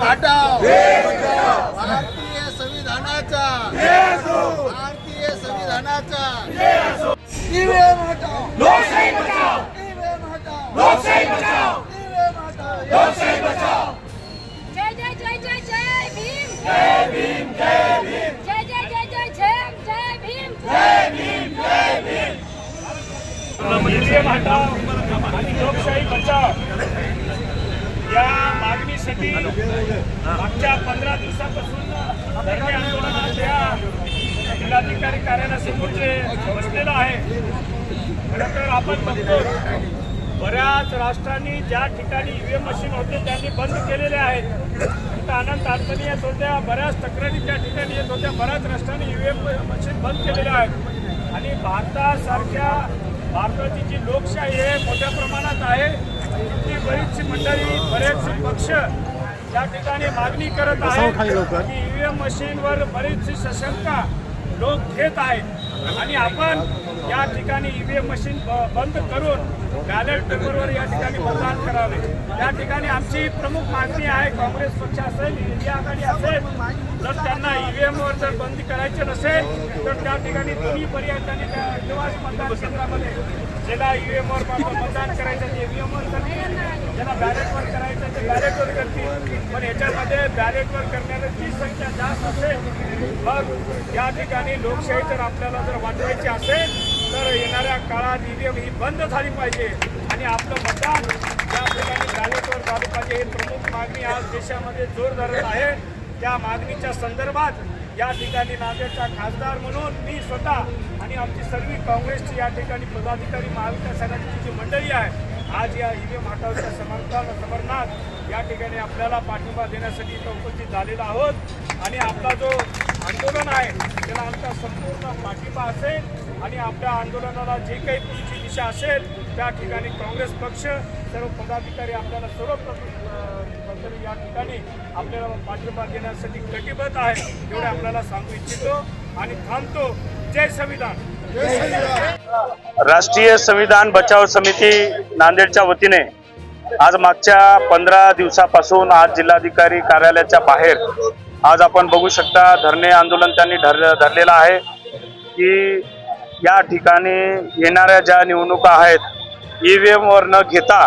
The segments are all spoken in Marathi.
हटाव भारतीय संविधानाचा भारतीय संविधानाचा ईव्हीएम हटाव लोकशाही बचाव ईव्हीएम हटाव लोकशाही बचाव ईव्हीएम हटाव लोकशाही बचाव जय जय जय जय जय भीम जय भीम जय भीम जय जय जय जय जय जय भीम जय भीम जय भीम ईव्हीएम हटाव आणि लोकशाही बचाव या मागणीसाठी मागच्या पंधरा दिवसापासून धरणे आंदोलनाच्या जिल्हाधिकारी कार्यालयासमोरचे बसलेलं आहे. खरं तर आपण बघतो बऱ्याच राष्ट्रांनी ज्या ठिकाणी ईव्हीएम मशीन होते त्यांनी बंद केलेले आहेत. अनंत अडचणी येत होत्या बऱ्याच तक्रारी त्या ठिकाणी येत होत्या बऱ्याच राष्ट्रांनी ईव्हीएम मशीन बंद केलेल्या आहेत. आणि भारतासारख्या भारताची जी लोकशाही आहे मोठ्या प्रमाणात आहे तिथली बरीचशी मंडळी बरेचसे पक्ष या ठिकाणी मागणी करत आहेत की ईव्हीएम मशीनवर बरीचशी सशंका लोक घेत आहेत. आणि आपण या ठिकाणी ईव्हीएम मशीन ब- बंद करून बॅलेट पेपरवर या ठिकाणी मतदान करावे. या ठिकाणी आमची प्रमुख मागणी आहे काँग्रेस पक्ष असेल इंडिया आघाडी असेल जर त्यांना ईव्हीएम वर जर बंदी करायची नसेल तर त्या ठिकाणी दोन्ही पर्याय त्यांनी त्या निवास मतदान केंद्रामध्ये ज्याला ईव्हीएम वर मतदान करायचं ते ईव्हीएम वर करतील ज्याला बॅलेटवर करायचं ते बॅलेटवर करतील. पण याच्यामध्ये बॅलेटवर करण्याची संख्या जास्त असेल मग या ठिकाणी लोकशाही जर आपल्याला जर वाचवायची असेल तर येणाऱ्या काळात ईव्हीएम ही बंद झाली पाहिजे. आणि आपलं मतदान या ठिकाणी बॅलेटवर झालं पाहिजे ही प्रमुख मागणी आज देशामध्ये जोर धरत आहे. त्या मागणीच्या संदर्भात या ठिकाणी नांदेडचा खासदार म्हणून मी स्वतः आणि आमची सर्व काँग्रेसची या ठिकाणी पदाधिकारी महाविकास आघाडीची जी मंडळी आहे आज या ईव्हीएम हटावच्या समर्थन समरनात या ठिकाणी आपल्याला पाठिंबा देण्यासाठी इथं उपस्थित झालेलो आहोत. आणि आपला जो आंदोलन आहे त्याला आमचा संपूर्ण पाठिंबा असेल आणि आपल्या आंदोलनाला जे काही पुढची दिशा असेल त्या ठिकाणी काँग्रेस पक्ष सर्व पदाधिकारी आपल्याला सर्व प्र- अं, तरी या ठिकाणी आपल्याला पाठिंबा देण्यासाठी कटिबद्ध आहे एवढे आपल्याला सांगू इच्छितो आणि थांबतो. जय संविधान. राष्ट्रीय संविधान बचाव समिती नांदेडच्या वतीने आज मागच्या पंधरा दिवसापासून आज जिल्हाधिकारी कार्यालयाच्या बाहेर आज आपण बघू शकता धरणे आंदोलन त्यांनी धर धरलेलं आहे की या ठिकाणी येणाऱ्या ज्या निवडणुका आहेत ई व्ही एमवर न घेता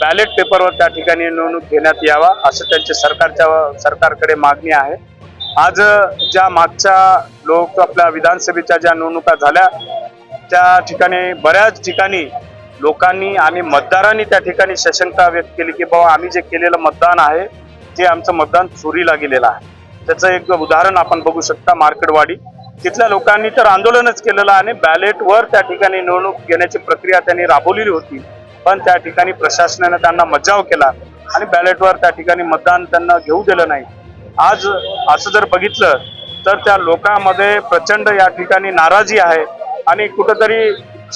बॅलेट पेपरवर त्या ठिकाणी निवडणूक घेण्यात यावा असं त्यांचे सरकारच्या सरकारकडे मागणी आहे. आज ज्या मागच्या लोक आपल्या विधानसभेच्या ज्या निवडणुका झाल्या त्या ठिकाणी बऱ्याच ठिकाणी लोकांनी आणि मतदारांनी त्या ठिकाणी सशंका व्यक्त केली की बाबा आम्ही जे केलेलं मतदान आहे ते आमचं मतदान चोरीला गेलेलं आहे. त्याचं एक उदाहरण आपण बघू शकता मार्केटवाडी. तिथल्या लोकांनी तर आंदोलनच केलेलं आणि बॅलेटवर त्या ठिकाणी निवडणूक घेण्याची प्रक्रिया त्यांनी राबवलेली होती. पण त्या ठिकाणी प्रशासनानं त्यांना मज्जाव केला आणि बॅलेटवर त्या ठिकाणी मतदान त्यांना घेऊ दिलं नाही. आज असं जर बघितलं तर त्या लोकांमध्ये प्रचंड या ठिकाणी नाराजी आहे आणि कुठंतरी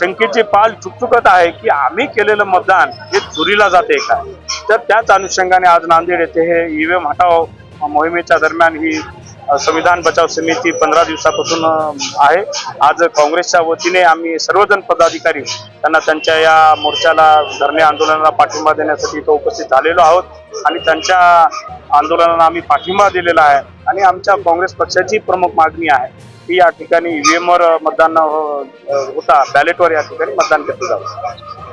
शंकेची पाल चुकचुकत आहे की आम्ही केलेलं मतदान हे चुरीला जाते का? तर त्याच अनुषंगाने आज नांदेड येथे हे ईव्हीएम हटाव मोहिमेच्या दरम्यान ही संविधान बचाव समिती पंधरा दिवसापासून आहे. आज काँग्रेसच्या वतीने आम्ही सर्वजण पदाधिकारी त्यांना त्यांच्या या मोर्चाला धरणे आंदोलनाला पाठिंबा देण्यासाठी इथं उपस्थित झालेलो आहोत. आणि त्यांच्या आंदोलनाला आम्ही पाठिंबा दिलेला आहे. आणि आमच्या काँग्रेस पक्षाची प्रमुख मागणी आहे की या ठिकाणी ईव्हीएमवर मतदान होता. बॅलेटवर या ठिकाणी मतदान केलं जावं.